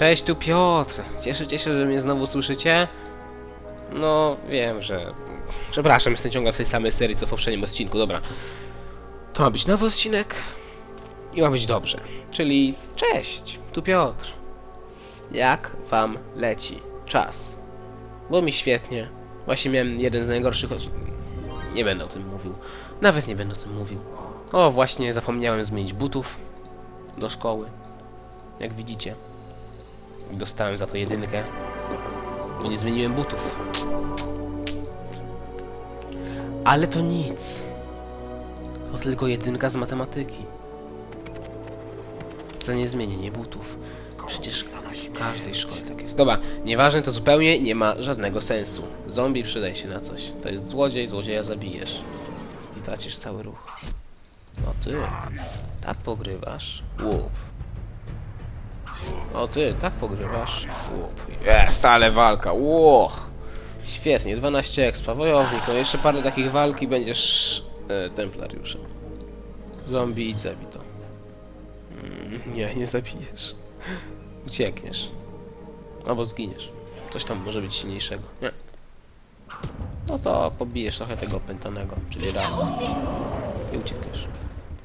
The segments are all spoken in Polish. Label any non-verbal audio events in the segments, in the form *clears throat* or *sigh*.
Cześć, tu Piotr. Cieszycie się, że mnie znowu słyszycie? No, wiem, że... Przepraszam, jestem ciągle w tej samej serii, co w poprzednim odcinku, dobra. To ma być nowy odcinek i ma być dobrze. Czyli cześć, tu Piotr. Jak wam leci czas? Było mi świetnie. Właśnie miałem jeden z najgorszych od... Nie będę o tym mówił. Nawet nie będę o tym mówił. O, właśnie zapomniałem zmienić butów do szkoły. Jak widzicie. Dostałem za to jedynkę. Bo nie zmieniłem butów. Ale to nic. To tylko jedynka z matematyki. Za niezmienienie butów. Przecież w każdej szkole tak jest. Dobra, nieważne, to zupełnie nie ma żadnego sensu. Zombie przydaj się na coś. To jest złodziej, złodzieja zabijesz. I tracisz cały ruch. No ty, tak pogrywasz. Łup. O ty, tak pogrywasz. Łup. Jest, ale walka. Łoch. Świetnie, 12 expa, wojownik. No jeszcze parę takich walk i będziesz e, templariuszem. Zombie i zabito. Mm, nie, nie zabijesz. Uciekniesz. Albo zginiesz. Coś tam może być silniejszego. Nie. No to pobijesz trochę tego opętanego, czyli raz. I uciekniesz.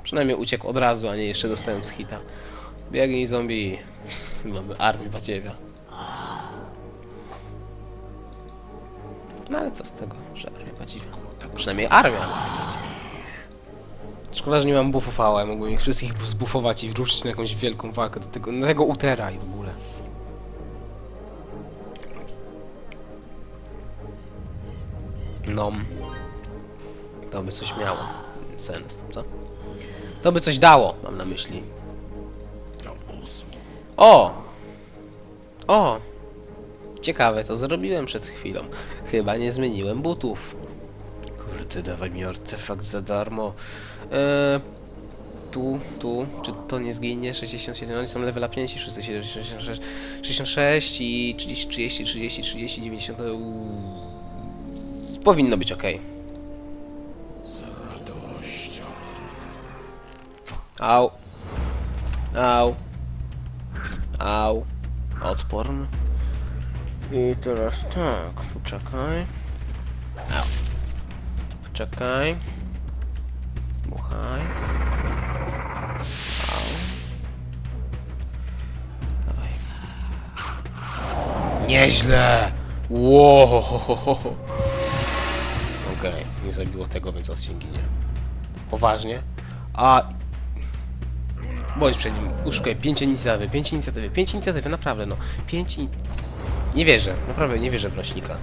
Przynajmniej uciekł od razu, a nie jeszcze dostając hita. Biegnij zombie. Mamy armię badziewia. No ale co z tego, że armia badziewia? Przynajmniej armia. Szkoda, że nie mam buffów AOE, mógłbym ich wszystkich *laughs* zbuffować i wrócić na jakąś wielką walkę do tego, na tego utera i w ogóle. No. To by coś miało. Sens, co? To by coś dało, mam na myśli. O! O! Ciekawe, co zrobiłem przed chwilą. Chyba nie zmieniłem butów. Kurde, dawaj mi artefakt za darmo. Eee, tu, tu, czy to nie zginie? 67, oni są level upnięci, wszyscy 66, 66 i 30, 30, 30, 30, 90. Uuu. Powinno być ok. Au. Au. Au. Odporny. I teraz tak, poczekaj. Au. Poczekaj. Buchaj. Au. Dawaj. Nieźle! Wow. Okej, nie zabiło tego, więc odcinek ginie. Poważnie? A... Bądź przed nim, uszukaj 5 inicjatywy, 5 inicjatywy, 5 inicjatywy, naprawdę no. 5 i... Nie wierzę, naprawdę nie wierzę w rośnika.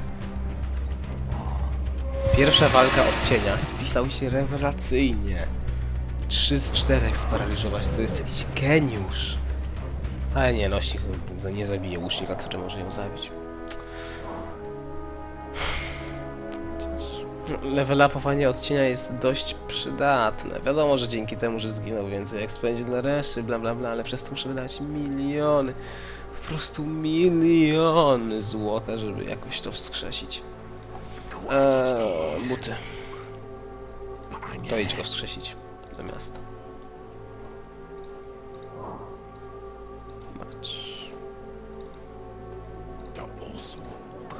Pierwsza walka od cienia spisał się rewelacyjnie. 3 z 4 sparaliżować, to jest jakiś geniusz. Ale nie, nośnik nie zabije łucznika, który może ją zabić. Level upowanie odcienia jest dość przydatne. Wiadomo, że dzięki temu, że zginął więcej jak spędzi dla reszty, bla bla bla, ale przez to muszę wydać miliony, po prostu miliony złota, żeby jakoś to wskrzesić. Eee, buty. To idź go wskrzesić do miasta.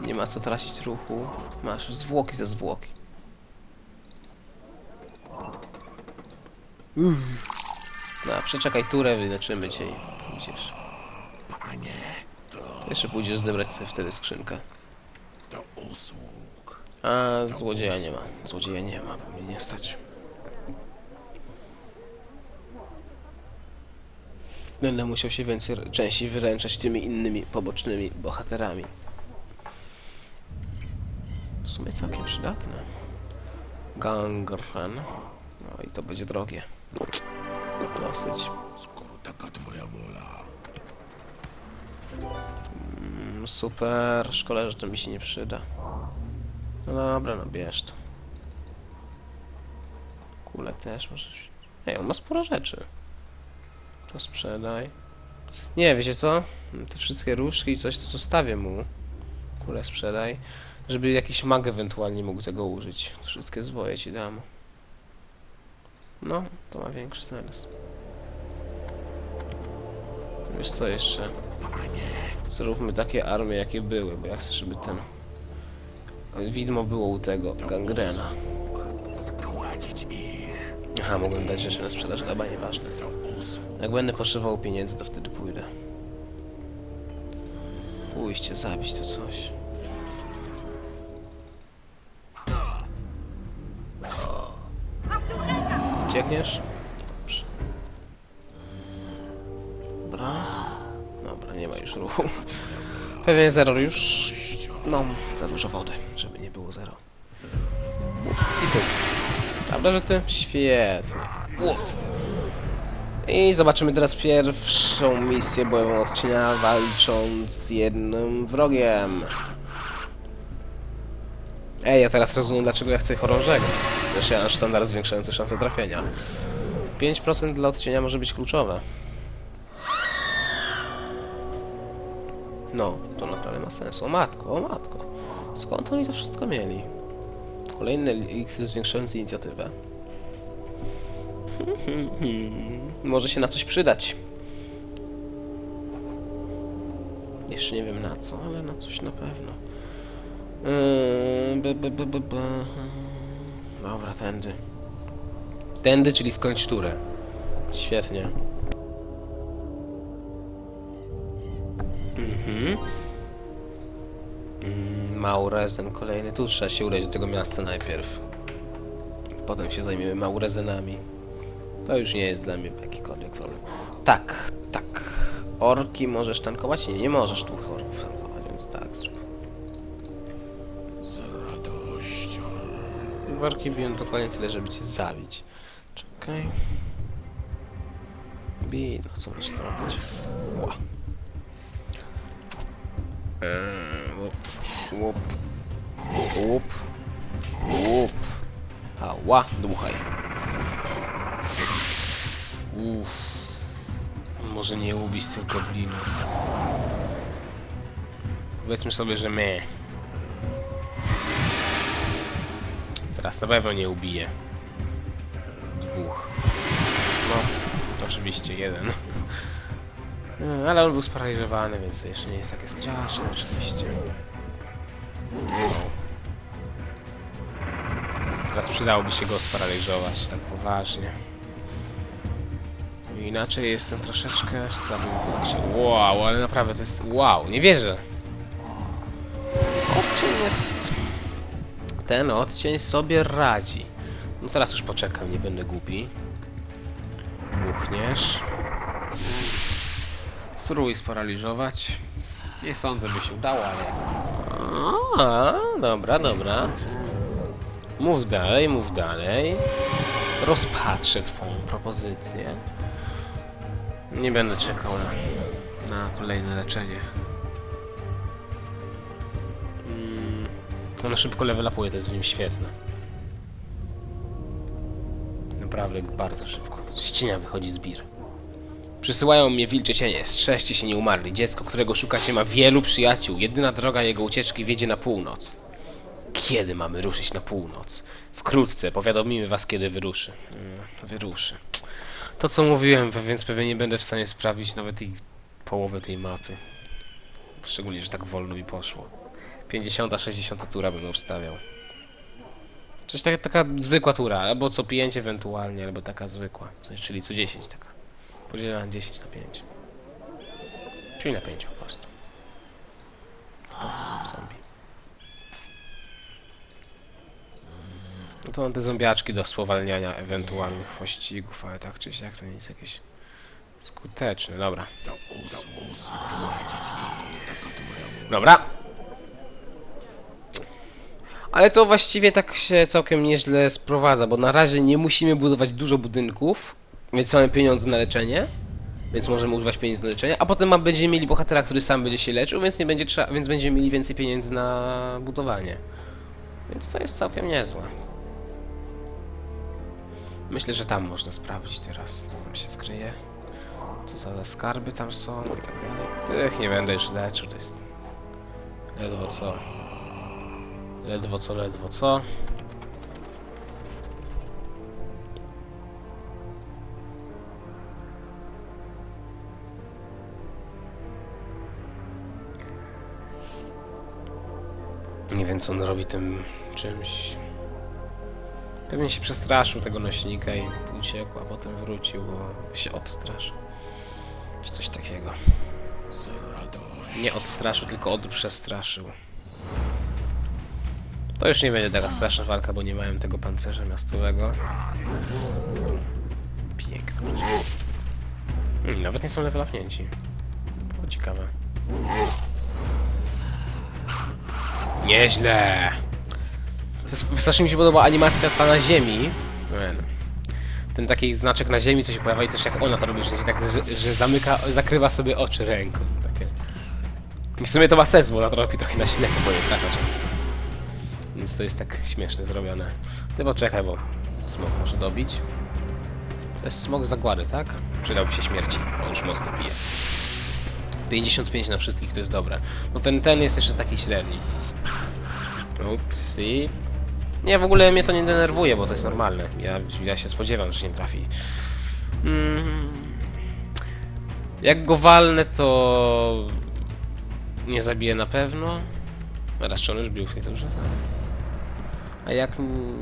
Nie ma co tracić ruchu. Masz zwłoki ze zwłoki. Uff. No, przeczekaj turę, wyleczymy cię i pójdziesz. Jeszcze pójdziesz zebrać sobie wtedy skrzynkę. A złodzieja nie ma. Złodzieja nie ma, bo mnie nie stać. Będę musiał się więcej częściej wyręczać tymi innymi pobocznymi bohaterami. W sumie całkiem przydatne. Gangren. No i to będzie drogie. Dosyć. Skoro taka twoja wola. Mm, Super. Szkoda, że to mi się nie przyda. No dobra, no bierz to. Kule też możesz. Ej, on ma sporo rzeczy. To sprzedaj. Nie, wiecie co? Te wszystkie różdżki i coś, to zostawię mu. Kule sprzedaj. Żeby jakiś mag ewentualnie mógł tego użyć. Wszystkie zwoje ci dam. No, to ma większy sens. Wiesz co jeszcze? Zróbmy takie armie, jakie były, bo ja chcę, żeby ten... Widmo było u tego, gangrena. Aha, mogłem dać rzeczy na sprzedaż, chyba nieważne. Jak będę potrzebował pieniędzy, to wtedy pójdę. Pójście, zabić to coś. Uciekniesz? Dobrze. Dobra. Dobra, nie ma już ruchu. Pewnie zero już. No, za dużo wody, żeby nie było zero. I tu. Prawda, że ty? Świetnie. I zobaczymy teraz pierwszą misję bojową odcienia, walcząc z jednym wrogiem. Ej, ja teraz rozumiem, dlaczego ja chcę chorążego. Znaczy, mam sztandar zwiększający szanse trafienia. 5% dla odcienia może być kluczowe. No, to naprawdę ma sens. O matko, o matko. Skąd oni to wszystko mieli? Kolejny eliksir zwiększający inicjatywę. *laughs* Może się na coś przydać. Jeszcze nie wiem na co, ale na coś na pewno. Yy, b, b, b, b, b. Dobra, tędy. Tędy, czyli skończ turę. Świetnie. Mhm. Mm, Maurezen kolejny. Tu trzeba się udać do tego miasta najpierw. Potem się zajmiemy Maurezenami. To już nie jest dla mnie jakikolwiek problem. Tak, tak. Orki możesz tankować? Nie, nie możesz dwóch orków tankować, więc tak. Orki biją dokładnie tyle, żeby cię zabić. Czekaj. Bij, no co możesz zrobić? Ła. Eee, łup, łup, łup, łup. Ała, dmuchaj. Uff. Może nie ubić tych goblinów. Powiedzmy sobie, że my. Teraz na pewno nie ubije. Dwóch. No, oczywiście jeden. No, Ale on był sparaliżowany, więc jeszcze nie jest takie straszne, oczywiście. Teraz przydałoby się go sparaliżować, tak poważnie. Inaczej jestem troszeczkę w słabym punkcie. Wow, ale naprawdę to jest... Wow, nie wierzę. Odcień jest... Ten odcień sobie radzi. No teraz już poczekam, nie będę głupi. Buchniesz. Spróbuj sparaliżować. Nie sądzę, by się udało, ale... A, dobra, dobra. Mów dalej, mów dalej. Rozpatrzę twoją propozycję. Nie będę czekał na, na kolejne leczenie. On szybko level upuje, to jest w nim świetne. Naprawdę bardzo szybko. Z cienia wychodzi zbir. Przysyłają mnie wilcze cienie. Strzeżcie się nie umarli. Dziecko, którego szukacie, ma wielu przyjaciół. Jedyna droga jego ucieczki wiedzie na północ. Kiedy mamy ruszyć na północ? Wkrótce. Powiadomimy was, kiedy wyruszy. Mm, wyruszy. To, co mówiłem, więc pewnie nie będę w stanie sprawić nawet tej połowy tej mapy. Szczególnie, że tak wolno mi poszło. 50, 60 tura bym ustawiał. Coś tak, taka zwykła tura, albo co 5 ewentualnie, albo taka zwykła. W sensie, czyli co 10 taka. Podzielona na 10 na 5. Czyli na 5 po prostu. Stop, zombie. No to mam te zombiaczki do spowalniania ewentualnych pościgów, ale tak czy siak to nie jest jakieś skuteczne. Dobra. Dobra. Ale to właściwie tak się całkiem nieźle sprowadza, bo na razie nie musimy budować dużo budynków, więc mamy pieniądze na leczenie, więc możemy używać pieniędzy na leczenie, a potem będziemy mieli bohatera, który sam będzie się leczył, więc nie będzie więc będziemy mieli więcej pieniędzy na budowanie. Więc to jest całkiem niezłe. Myślę, że tam można sprawdzić teraz, co tam się skryje. Co za skarby tam są i tak dalej. Tych nie będę już leczył, to jest ledwo co. Ledwo co, ledwo co. Nie wiem co on robi tym czymś. Pewnie się przestraszył tego nośnika i uciekł, a potem wrócił, bo się odstraszył. Czy coś takiego. Nie odstraszył, tylko odprzestraszył. To już nie będzie taka straszna walka, bo nie mają tego pancerza miastowego. Pięknie. Hmm, nawet nie są levelapnięci. To ciekawe. Nieźle! To jest- Strasznie mi się podoba animacja ta na ziemi. Man. Ten taki znaczek na ziemi, co się pojawia i też jak ona to robi, że, tak, że, że zamyka, zakrywa sobie oczy ręką. Takie. I w sumie to ma sens, bo ona to robi trochę na ślepо, bo nie trafia często. Więc to jest tak śmiesznie zrobione. Ty poczekaj, bo smok może dobić. To jest smok zagłady, tak? Przydałby się śmierci, bo już mocno pije. 55 na wszystkich to jest dobre. No ten, ten jest jeszcze taki średni. Ups, i... Nie, w ogóle mnie to nie denerwuje, bo to jest normalne. Ja, ja się spodziewam, że nie trafi. Mm. Jak go walnę, to... Nie zabiję na pewno. Teraz czy on już bił w tej turze? A jak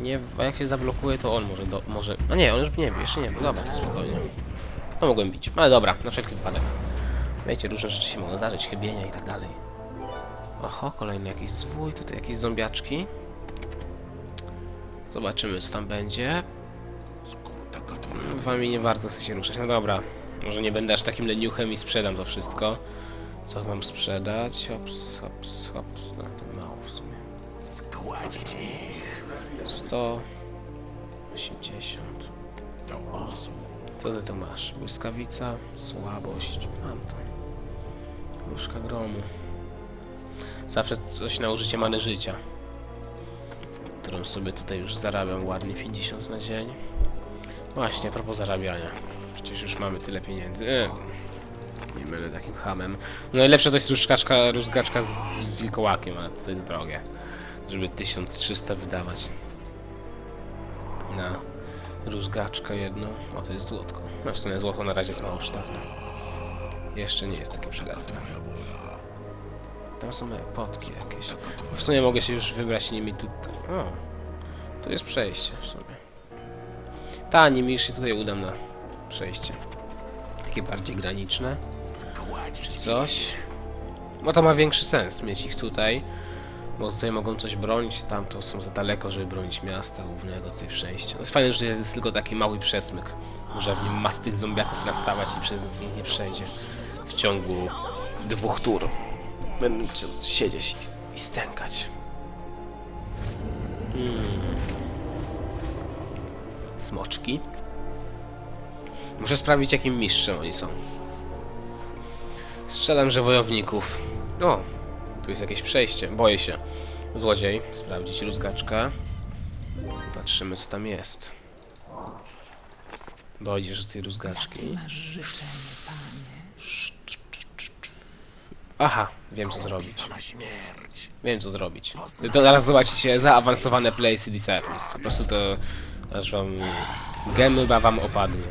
nie, a jak się zablokuje, to on może, do, może... A nie, on już nie wie, jeszcze nie był. Dobra, to spokojnie. No mogłem bić, ale dobra, na wszelki wypadek. Wiecie, różne rzeczy się mogą zdarzyć, chybienia i tak dalej. Oho, kolejny jakiś zwój, tutaj jakieś zombiaczki. Zobaczymy, co tam będzie. Wami nie bardzo chcę się ruszać. No dobra, może nie będę aż takim leniuchem i sprzedam to wszystko. Co mam sprzedać? Hops, hops, hops. No, to mało w sumie. Składź 180. Co ty tu masz? Błyskawica, słabość. Mam to. Różka gromu. Zawsze coś na użycie many życia. Którym sobie tutaj już zarabiam ładnie 50 na dzień. Właśnie, propos zarabiania. Przecież już mamy tyle pieniędzy. E, nie mylę takim hamem. No Najlepsza to jest różgaczka, różgaczka z wilkołakiem, ale to jest drogie. Żeby 1300 wydawać. Na rózgaczkę jedną. O, to jest złotko. No w sumie złoto na razie jest mało przydatne. Jeszcze nie jest takie przydatne. Tam są moje potki jakieś. W sumie mogę się już wybrać nimi tu... O, tu jest przejście w sumie. Ta, nimi już się tutaj udam na przejście. Takie bardziej graniczne. Składzić Coś. Bo to ma większy sens mieć ich tutaj. Bo tutaj mogą coś bronić, tam to są za daleko, żeby bronić miasta głównego, tutaj przejścia. To jest fajne, że jest tylko taki mały przesmyk. Może w nim mas tych zombiaków nastawać i przez nich nie przejdzie. W ciągu dwóch tur. Będę siedzieć i, i stękać. Hmm. Smoczki. Muszę sprawdzić, jakim mistrzem oni są. Strzelam, że wojowników. O, tu jest jakieś przejście. Boję się. Złodziej. Sprawdzić rózgaczkę. Patrzymy, co tam jest. Dojdziesz do tej rózgaczki. Aha, wiem co zrobić. śmierć. Wiem co zrobić. To zaraz zobaczycie zaawansowane Place Disciples. Po prostu to aż wam gęba wam opadnie.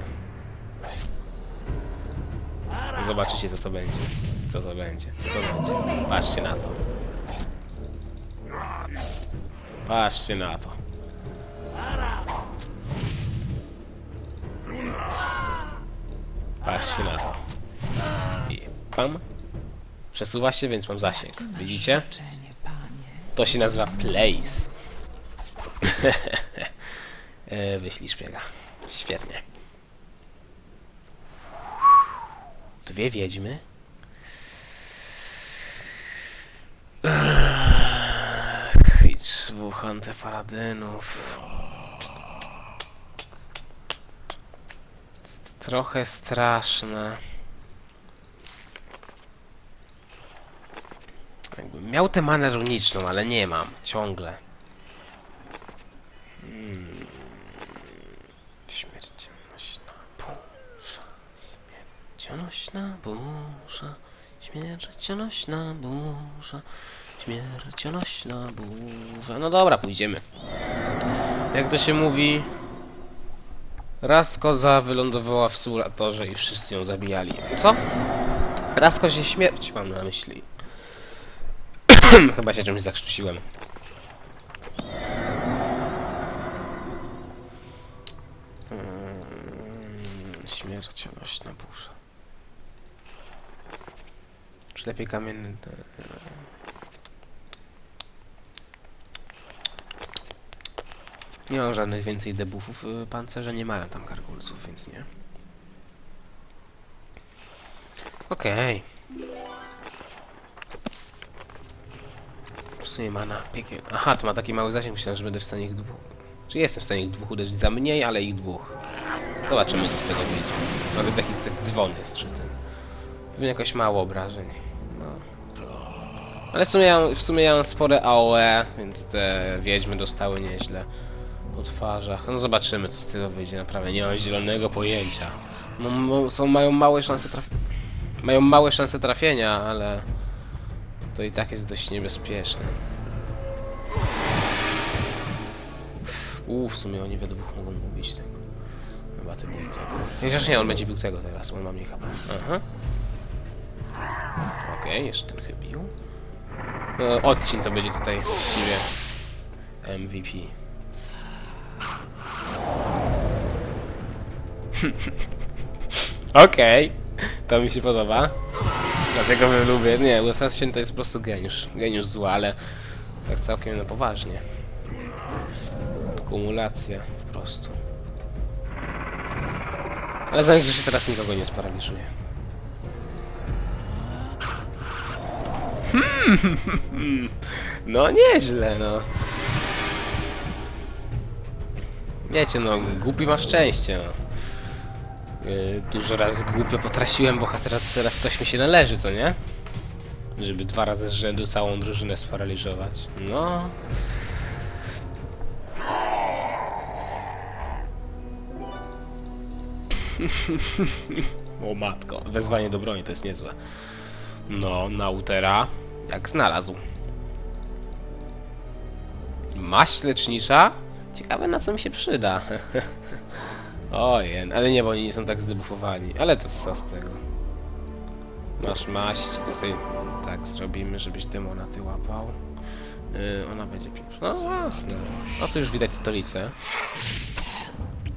Zobaczycie co to będzie. Co to będzie. Co to będzie. Patrzcie na to. Patrzcie na to. Patrzcie na to. I pam. Przesuwa się, więc mam zasięg. Widzicie? To się nazywa place. *laughs* e, wyślij szpiega. Świetnie. Dwie wiedźmy. Ech, I Jest trochę straszne. Jakbym miał tę manę runiczną, ale nie mam. Ciągle. Hmm. Śmiercionośna burza. Śmiercionośna burza. Śmiercionośna burza. Śmiercionośna burza. No dobra, pójdziemy. Jak to się mówi... Raz koza wylądowała w suratorze i wszyscy ją zabijali. Co? Raz kozie śmierć mam na myśli. *clears throat* Chyba się czymś zakrztusiłem. Mm, Śmiercionośna burza. Czy lepiej kamienny... Nie mam żadnych więcej debuffów. Pancerze nie mają tam gargulców, więc nie. Okej. W sumie ma na piekiel. Aha, to ma taki mały zasięg, myślałem, że będę w stanie ich dwóch... Czy jestem w stanie ich dwóch uderzyć za mniej, ale ich dwóch. Zobaczymy, co z tego wyjdzie. Nawet taki dzwon jest przy tym. Pewnie jakoś mało obrażeń. No. Ale w sumie, w sumie ja mam spore AOE, więc te wiedźmy dostały nieźle po twarzach. No zobaczymy, co z tego wyjdzie. Naprawdę nie mam zielonego pojęcia. No, są, mają małe szanse traf... Mają małe szanse trafienia, ale to i tak jest dość niebezpieczne. Uuu, w sumie oni we dwóch mogą mówić tego. Chyba ty bój tego. Chociaż nie, on będzie bił tego teraz, on ma mniej HP. Aha. Okej, jeszcze ten chybił. No, odcień to będzie tutaj właściwie MVP. *laughs* Okej, to mi się podoba. Dlatego my lubię. Nie, Assassin to jest po prostu geniusz. Geniusz zła, ale tak całkiem na poważnie. Kumulacja po prostu. Ale zdaje się, teraz nikogo nie sparaliżuje. Hmm, *laughs* no nieźle, no. Wiecie, no, głupi ma szczęście, no. Yy, dużo razy głupio potraciłem bohatera, to teraz coś mi się należy, co nie? Żeby dwa razy z rzędu całą drużynę sparaliżować. No. *laughs* o matko, wezwanie do broni to jest niezłe. No, Nautera, jak znalazł. Maść lecznicza? Ciekawe na co mi się przyda. *laughs* Ojej, ale nie, bo oni nie są tak zdebufowani. Ale to co z tego? Masz maść, tutaj tak zrobimy, żebyś demona ty łapał. Yy, ona będzie pierwsza. No jasne. No to już widać stolicę.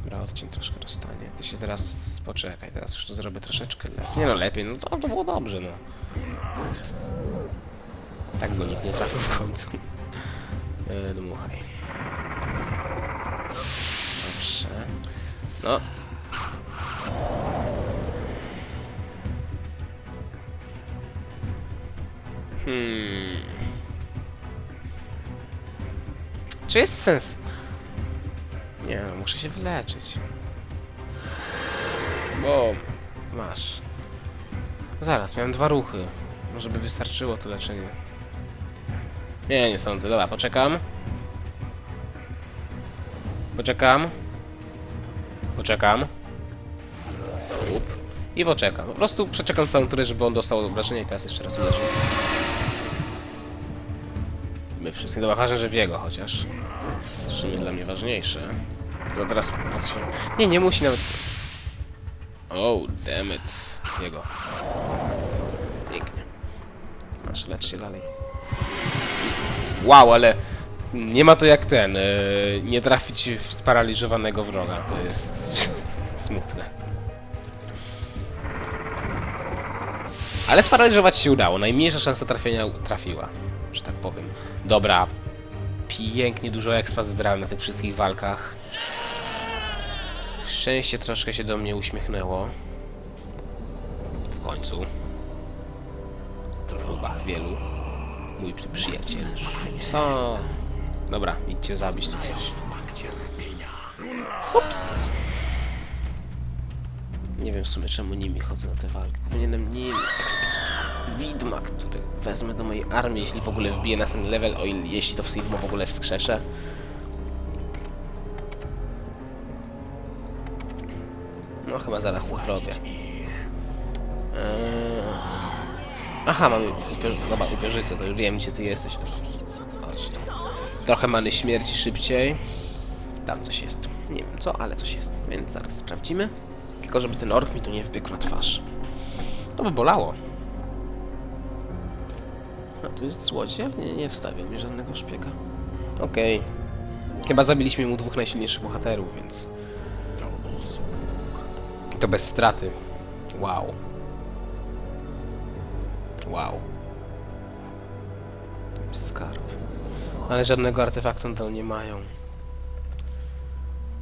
Dobra, odcień troszkę dostanie. Ty się teraz poczekaj, teraz już to zrobię troszeczkę lepiej. Nie no, lepiej, no to, to było dobrze, no. Tak go nikt nie trafił w końcu. Yy, dmuchaj. Dobrze. No. Hmm. Czy jest sens? Nie, no, muszę się wyleczyć. Bo masz. Zaraz, miałem dwa ruchy. Może by wystarczyło to leczenie. Nie, nie sądzę. Dobra, poczekam. Poczekam. Poczekam. Up. I poczekam. Po prostu przeczekam całą turę, żeby on dostał obrażenia i teraz jeszcze raz uderzy. My wszystkie. Ważne, że w jego chociaż. Sumie dla mnie ważniejsze. Tylko teraz. Nie, nie musi nawet... Oh, damn it. Jego. Pięknie. Masz, lecz się dalej. Wow, ale nie ma to jak ten. Yy, nie trafić w sparaliżowanego wroga. To jest *laughs* smutne. Ale sparaliżować się udało. Najmniejsza szansa trafienia trafiła, że tak powiem. Dobra. Pięknie dużo expa zbierałem na tych wszystkich walkach. Szczęście troszkę się do mnie uśmiechnęło. W końcu. W próbach wielu. Mój przy- przyjaciel. Co? Dobra, idźcie zabić to coś. Ups. Nie wiem w sumie czemu nimi chodzę na te walki. Powinienem nim ekspeditor widma, który wezmę do mojej armii, jeśli w ogóle wbiję na ten level, o ile, jeśli to widmo w ogóle wskrzeszę. No chyba zaraz to zrobię. Eee... Aha, mamy upier... Dobra, upierzycę, to już wiem gdzie ty jesteś. Trochę many śmierci szybciej. Tam coś jest. Nie wiem co, ale coś jest. Więc zaraz sprawdzimy. Tylko żeby ten ork mi tu nie wbiegł na twarz. To by bolało. A tu jest złodziej, nie, nie wstawił mi żadnego szpiega. Okej. Chyba zabiliśmy mu dwóch najsilniejszych bohaterów, więc... To bez straty. Wow. Wow. Skarb. Ale żadnego artefaktu nadal nie mają.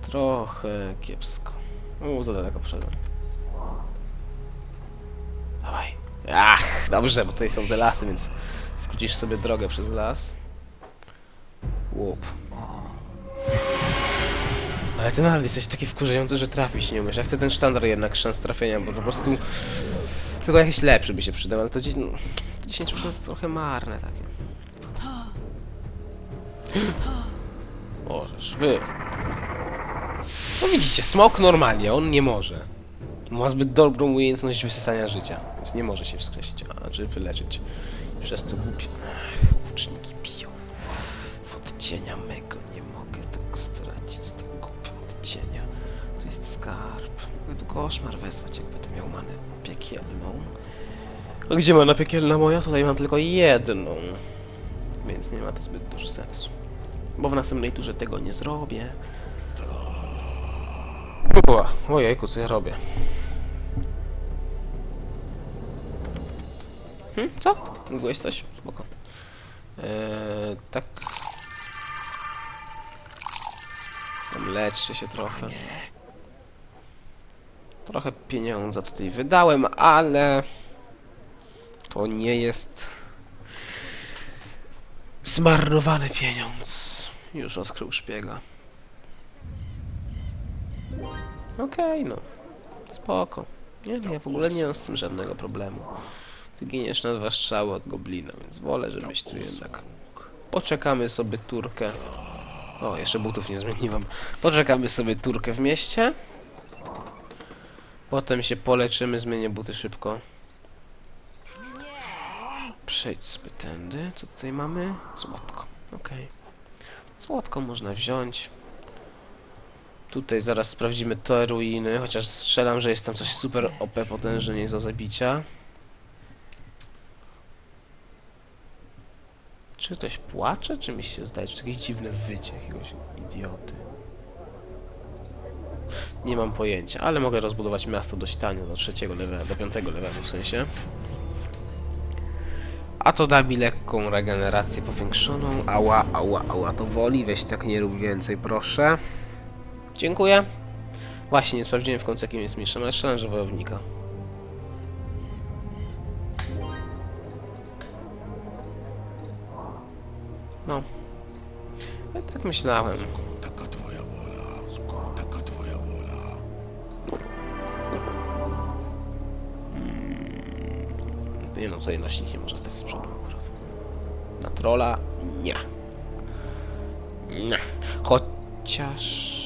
Trochę kiepsko. Uuu, za daleko poszedłem. Dawaj. Ach, dobrze, bo tutaj są te lasy, więc skrócisz sobie drogę przez las. Łup. Ale ty nadal jesteś taki wkurzający, że trafić nie umiesz. Ja chcę ten sztandar jednak szans trafienia, bo po prostu... Tylko jakiś lepszy by się przydał, ale to, no, to 10% to trochę marne takie. Możesz, wy. No widzicie, smok normalnie, on nie może. Ma zbyt dobrą umiejętność wysysania życia, więc nie może się wskrzesić, a czy wyleczyć. Przez to głupie. Łuczniki biją. W odcienia mego nie mogę tak stracić, tak głupio odcienia. Tu jest skarb. Mogę tu koszmar wezwać, jak będę miał manę piekielną. A gdzie mana piekielna moja? Tutaj mam tylko jedną. Więc nie ma to zbyt dużo sensu. Bo w następnej turze tego nie zrobię. Była. Ojejku, co ja robię? Hm? Co? Mówiłeś coś? Spoko. Eee, tak. Tam leczcie się trochę. Trochę pieniądza tutaj wydałem, ale to nie jest zmarnowany pieniądz. Już odkrył szpiega. Okej, no. Spoko. Nie, nie, w ogóle nie mam z tym żadnego problemu. Ty giniesz na dwa strzały od goblina, więc wolę, żebyś tu jednak... Poczekamy sobie turkę. O, jeszcze butów nie zmieniłam. Poczekamy sobie turkę w mieście. Potem się poleczymy, zmienię buty szybko. Przejdź sobie tędy. Co tutaj mamy? Złotko. Okej. Złotko można wziąć. Tutaj zaraz sprawdzimy te ruiny, chociaż strzelam, że jest tam coś super OP potężne nie do zabicia. Czy ktoś płacze, czy mi się zdaje, czy jakieś dziwne wycie jakiegoś idioty? Nie mam pojęcia, ale mogę rozbudować miasto dość tanio, do trzeciego levelu, do piątego levelu w sensie. A to da mi lekką regenerację powiększoną. Ała, ała, ała, to woli, weź tak nie rób więcej, proszę. Dziękuję. Właśnie, nie sprawdziłem w końcu jakim jest mistrzem, ale strzelam, wojownika. No. Ja tak myślałem. Tutaj nośnik nie może stać z przodu akurat. Na trolla? Nie. Nie. Chociaż...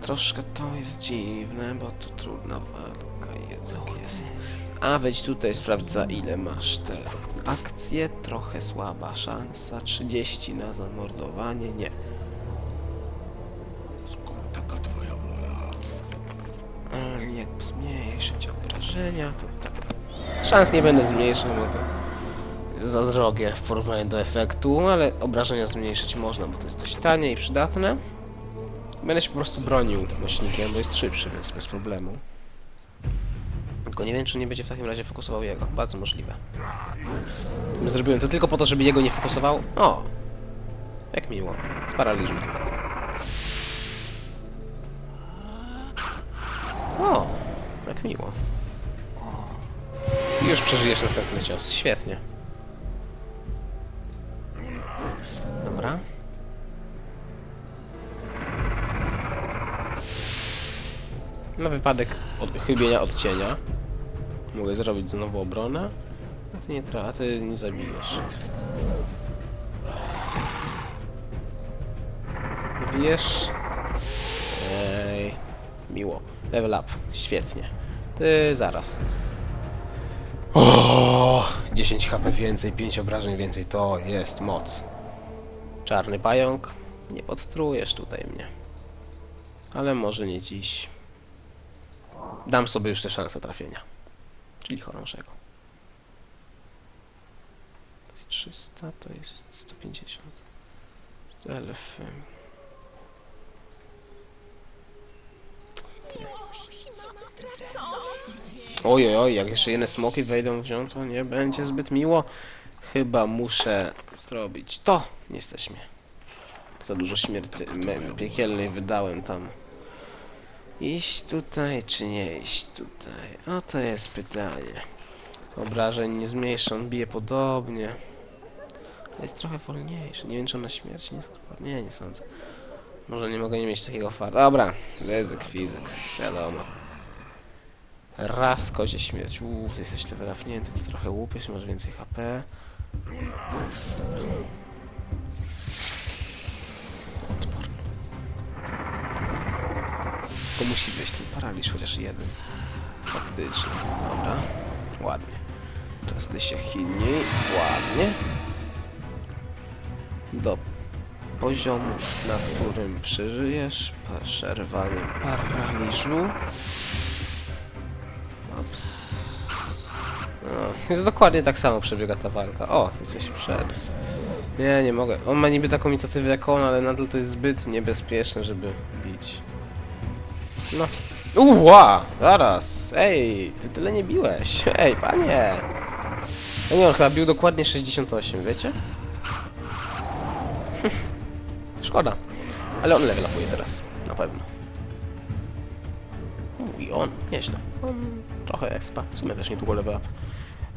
Troszkę to jest dziwne, bo to trudna walka jednak jest. A wejdź tutaj, sprawdź za ile masz te akcje. Trochę słaba szansa. 30 na zamordowanie. Nie. Skoro taka twoja wola. Ale jakby zmniejszyć obrażenia, to tak. Szans nie będę zmniejszał, bo to za drogie w porównaniu do efektu, ale obrażenia zmniejszyć można, bo to jest dość tanie i przydatne. Będę się po prostu bronił nośnikiem, bo jest szybszy, więc bez problemu. Tylko nie wiem, czy nie będzie w takim razie fokusował jego. Bardzo możliwe. Zrobiłem to tylko po to, żeby jego nie fokusował. O! Jak miło. Sparaliżuj tylko. O! Jak miło. Już przeżyjesz następny cios. Świetnie. Dobra. Na wypadek od chybienia odcienia mogę zrobić znowu obronę. A ty nie tra, a ty nie zabijesz. Bijesz? Ej, miło. Level up, świetnie. Ty zaraz. O, 10 HP więcej, 5 obrażeń więcej, to jest moc. Czarny pająk, Nie podstrujesz tutaj mnie. Ale może nie dziś. Dam sobie już tę szansę trafienia. Czyli chorążego. To jest 300, to jest 150. Elfy. Oj, oj, jak jeszcze jedne smoki wejdą w nią, to nie będzie zbyt miło. Chyba muszę zrobić to. Nie mnie. Za dużo śmierci piekielnej wydałem tam. Iść tutaj, czy nie iść tutaj? O, to jest pytanie. Obrażeń nie zmniejsza, on bije podobnie. Jest trochę wolniejszy. Nie wiem, czy on na śmierć nie skorpa. Nie, nie sądzę. Może nie mogę nie mieć takiego farta. Dobra, ryzyk, fizyk. Wiadomo. Raz kozie śmierć. Uuu, ty jesteś level upnięty, ty trochę łupiesz, masz więcej HP. To musi być ten paraliż, chociaż jeden. Faktycznie. Dobra. Ładnie. Teraz ty się chilniej. Ładnie. Do poziomu, na którym przeżyjesz przerwaniem paraliżu. Ups. No, jest dokładnie tak samo przebiega ta walka. O, jesteś przed. Nie, nie mogę. On ma niby taką inicjatywę jak on, ale nadal to jest zbyt niebezpieczne, żeby. No. Uła! Zaraz! Ej, ty tyle nie biłeś. Ej, panie! No nie, on chyba bił dokładnie 68, wiecie? *laughs* Szkoda. Ale on level upuje teraz. Na pewno. U, I on, nieźle. On trochę expa. W sumie też niedługo level up.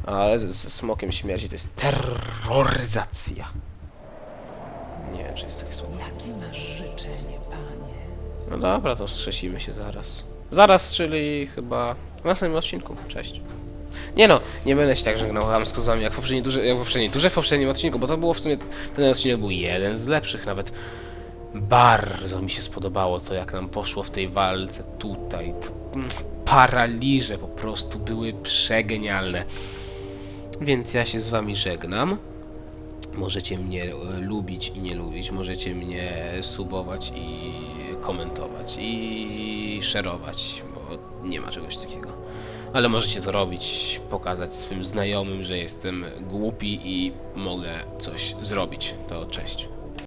Ale ze, smokiem śmierci to jest terroryzacja. Nie wiem, czy jest takie słowo. Jakie masz życzenie, panie? No dobra, to strzesimy się zaraz. Zaraz, czyli chyba w następnym odcinku. Cześć. Nie no, nie będę się tak żegnał hamsko z wami jak w poprzedniej duże, jak w poprzedniej duże w poprzednim odcinku, bo to było w sumie, ten odcinek był jeden z lepszych nawet. Bardzo mi się spodobało to, jak nam poszło w tej walce tutaj. Paraliże po prostu były przegenialne. Więc ja się z wami żegnam. Możecie mnie e, lubić i nie lubić, możecie mnie subować i komentować i szerować, bo nie ma czegoś takiego. Ale możecie to robić, pokazać swym znajomym, że jestem głupi i mogę coś zrobić. To cześć.